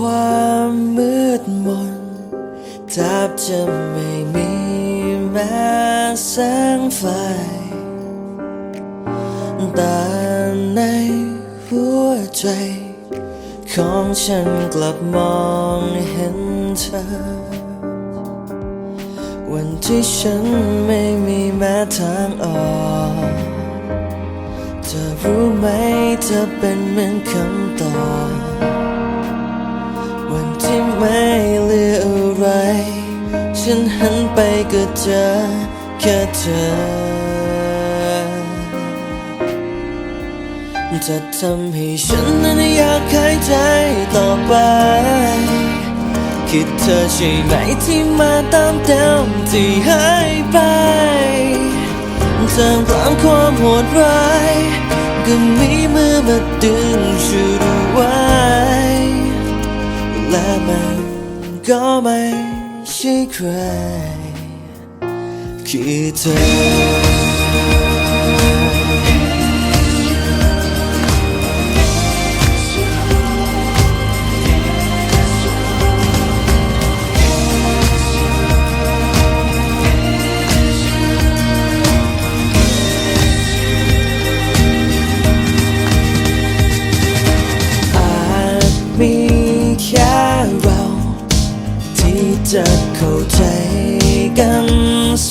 ความมืดมนแทบจะไม่มีแม้แสงไฟ แต่ในหัวใจ ของฉันกลับมองเห็นเธอ วันที่ฉันไม่มีแม้ทางออกเธอรู้ไหมเธอเป็นเหมือนคำตอบ ที่ไม่เหลืออะไร ฉันหันไปก็เจอแค่เธอ จะทำให้ฉันนั้นอยากหายใจต่อไป คิดเธอใช่ไหมที่มาตามเติมที่หายไปทามกลางความโหดร้าย ก็มีมือมาดึงช่วยเอาไว้ ก็ไม่ใช่ใครคือเธอ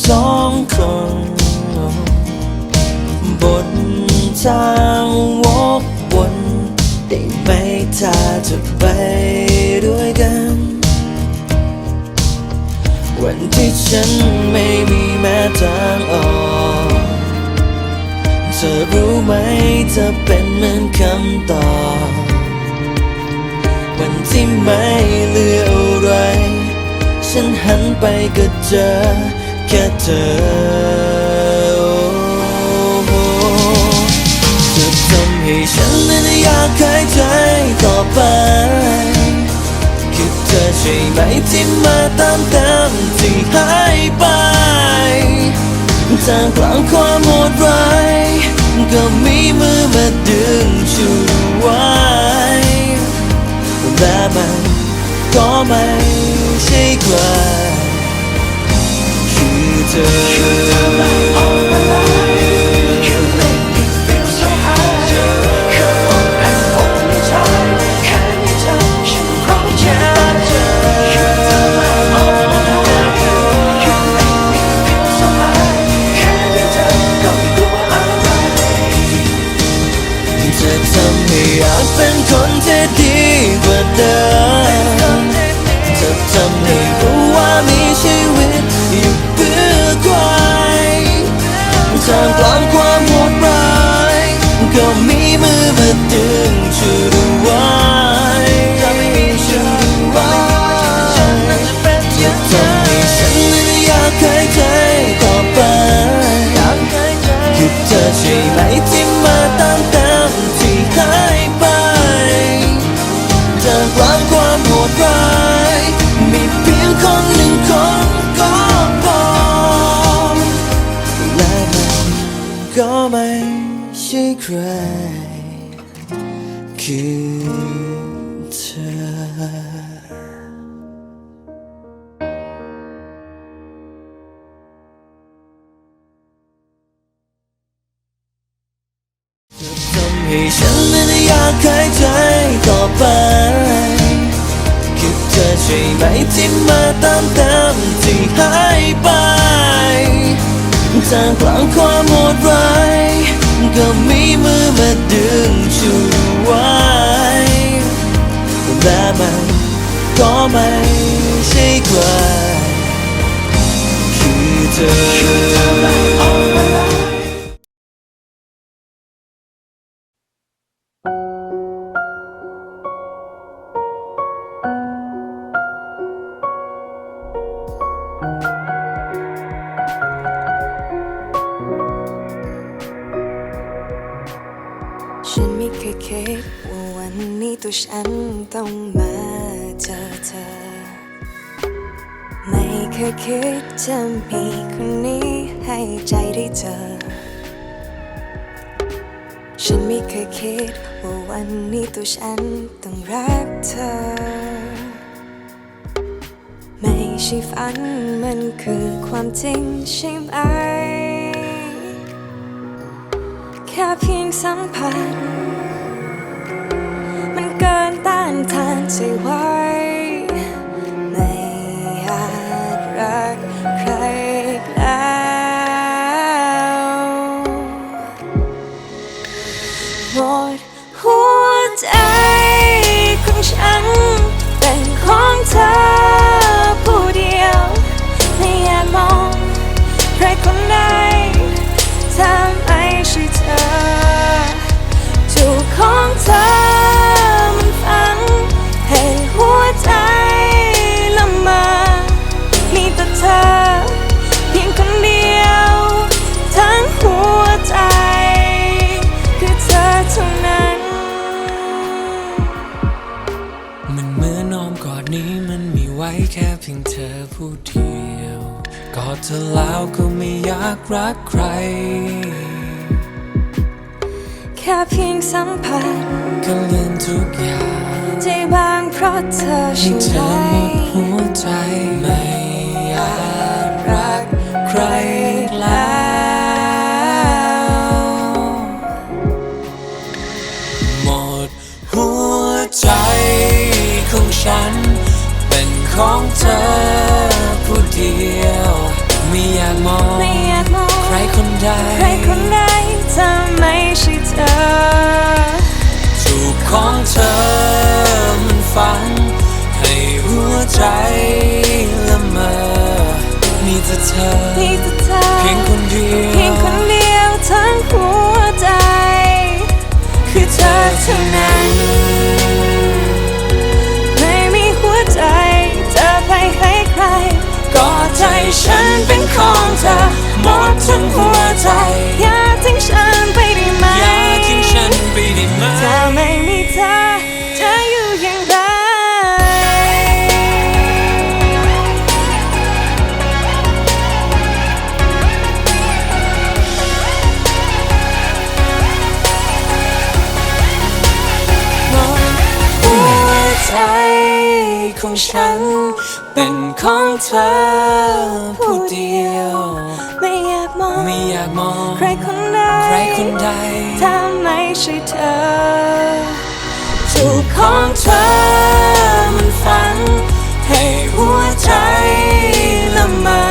สองคน บนทางวกวนได้ไหมถ้าจะไปด้วยกัน วันที่ฉันไม่มีแม้ทางออก เธอรู้ไหมเธอเป็นเหมือนคำตอบ วันที่ไม่เหลืออะไร ฉันหันไปก็เจอ ค่เธอโอ้โหจะทำให้ฉันนั้นอยากหายใจต่อไปคือเธอใช่ไหมที่มาตามติมที่หายไปทามกลางความโหดร้ายก็มีมือมาดึงช่วยไว้และมันก็ไม่ใช่ใคร คื คือเธ ช่ไหมที่มาตามติมที่หายไปทามกลางความโหดร้ายก็มีมือมาดึงช่วยไว้และมันก็ไม่ใช่ใครคือเธอ คยคิดว่าวันนี้ตัวฉันต้องมาเจอเธอ ไม่เคยคิดจะมีคนนี้ให้ใจได้เจอฉฉันไม่เคยคิดว่าวันนี้ตัวฉันต้องรักเธอ ไม่ใช่ฝันมันคือความจริงใช่ไหมแค่เพียงสัมผัส อดเธอแล้วก็ไม่อยากรักใคร แค่เพียงสัมผัสก็เลืมทุกอย่างใจบางเพราะเธอให้ใช่เธไหมอหมดหัวใจไม่อยากรักใครอีกแล้ว หมดหัวใจของฉัน เป็นของเธอผู้เดียว ไม่อยากมองไม่อยากมอง ใครคนใดใครคนใดถ้าไม่ใช่เธอ จูบของเธอมันฝัง ให้หัวใจละเมอมีแต่เธอมีแต่เธอเพียงคนเดียวเพียงคนเดียวทั้งหัวใจ คือเธอเท่านั้น ทั้งหัวใจ อย่าทิ้งฉันไปได้ไหมอย่าทิ้งฉันไปได้ไหมถ้าไม่มีเธอจะอยู่อย่างไรหัวใจของฉันเป็นของเธอ องไม่อยากมอง ใครคนใดใครคนใด ถ้าไม่ใช่เธอจูบของเธอมันฝัง ให้หัวใจละเมอ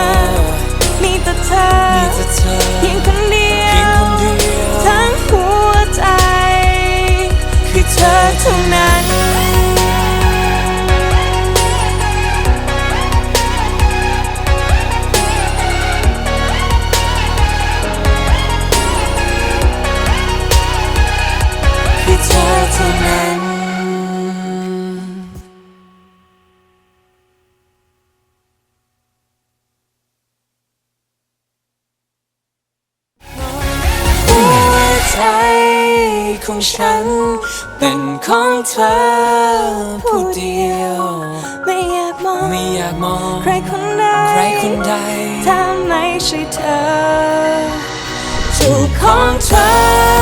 มีแต่เธอมีแต่เธอ ฉัน เป็นของเธอผู้เดียว ไม่อยากมองไม่อยากมองใครคนใดใครคนใดถ้าไม่ใช่เธอจูบของเธอ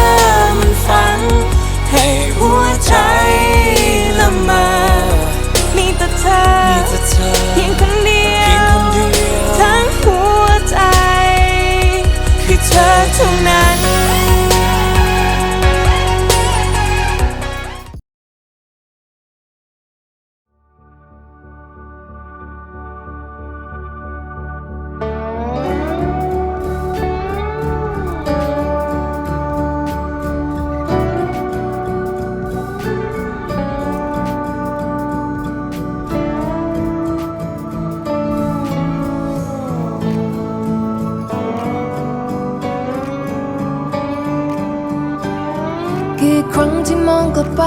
ครั้งที่มองกลับไป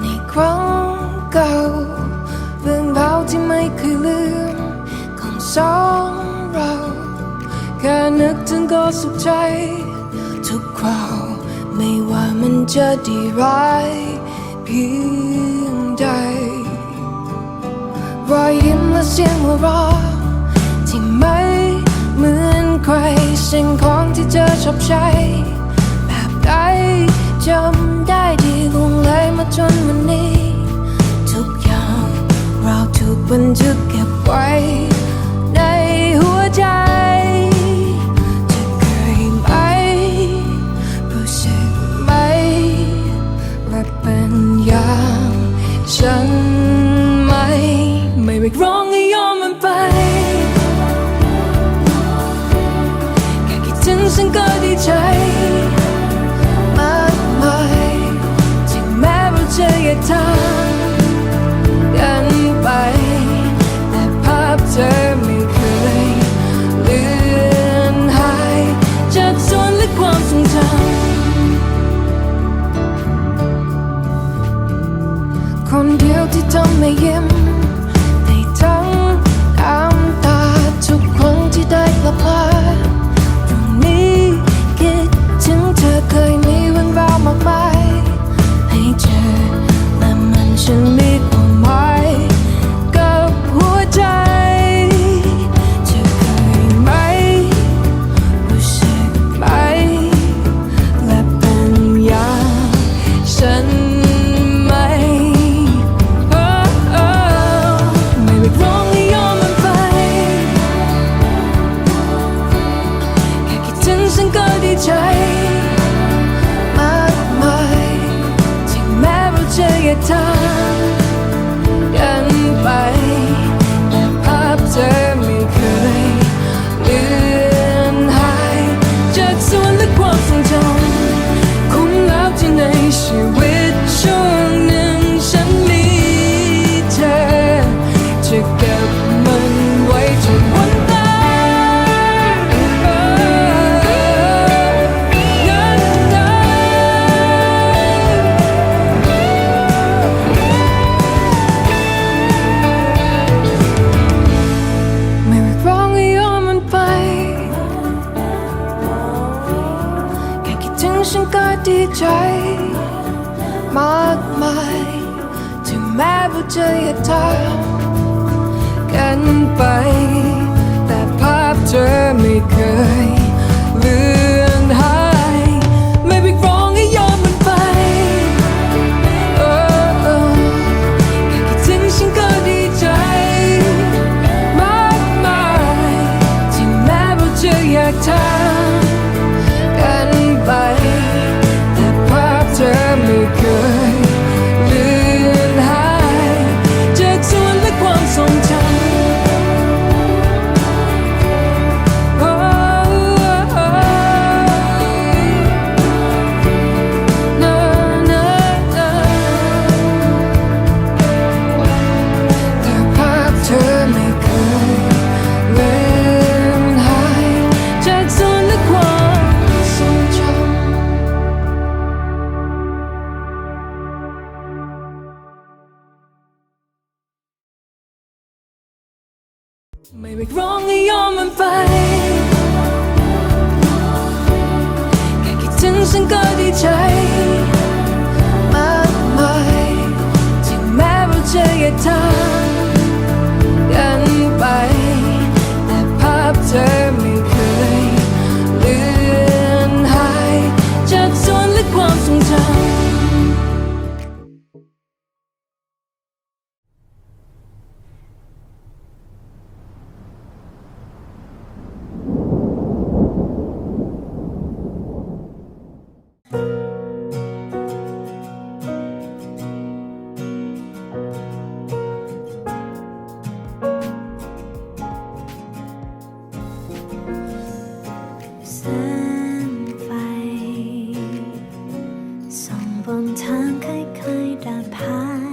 ในครั้งเก่าเรื่องราวที่ไม่เคยลืมของสองเรา แค่นึกถึงก็สุขใจ ทุกคราว ไม่ว่ามันจะดีร้ายเพียงใดรอยยิ้มและเสียงหัวเราะที่ไม่เหมือนใครสิ่งของที่เธอชอบใช้แบบใด จำได้ดีคงเลยมาจนวันนี้ ทุกอย่างเราถูกบันทึกเก็บไว้ บนทางคล้ายๆดาดพา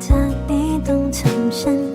他一动，成全。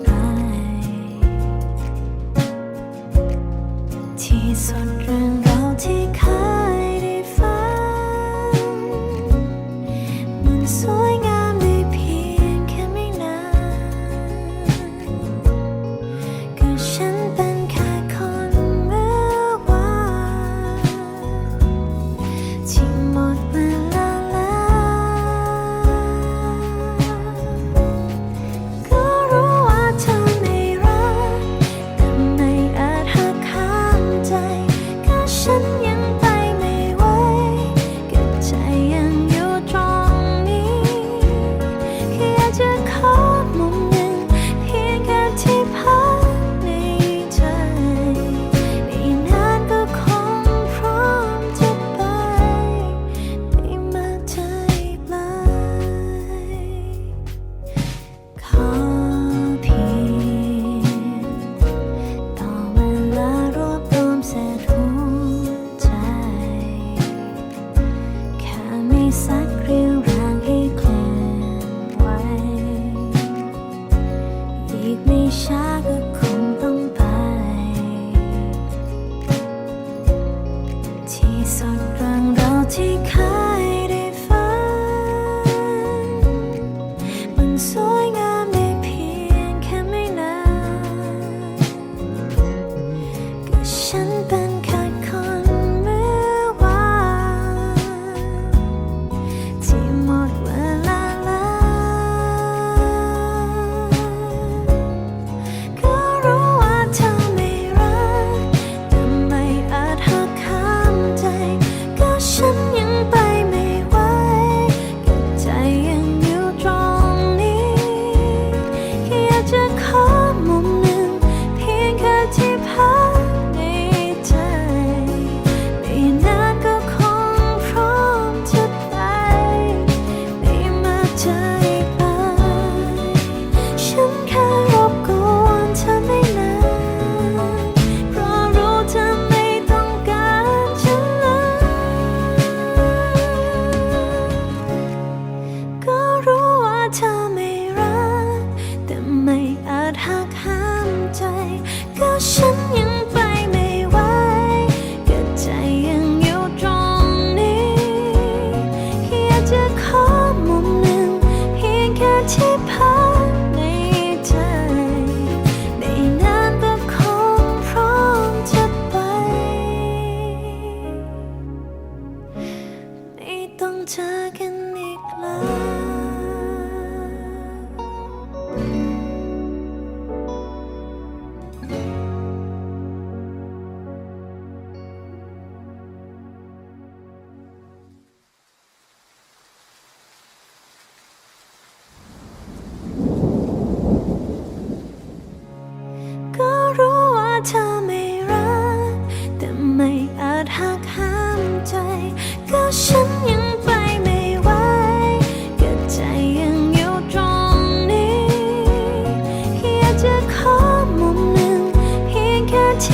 三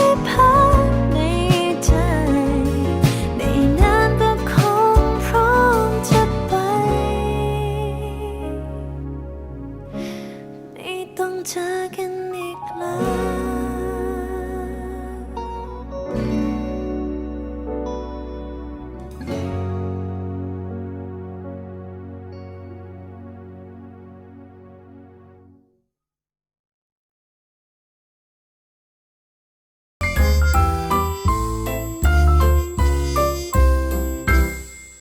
ง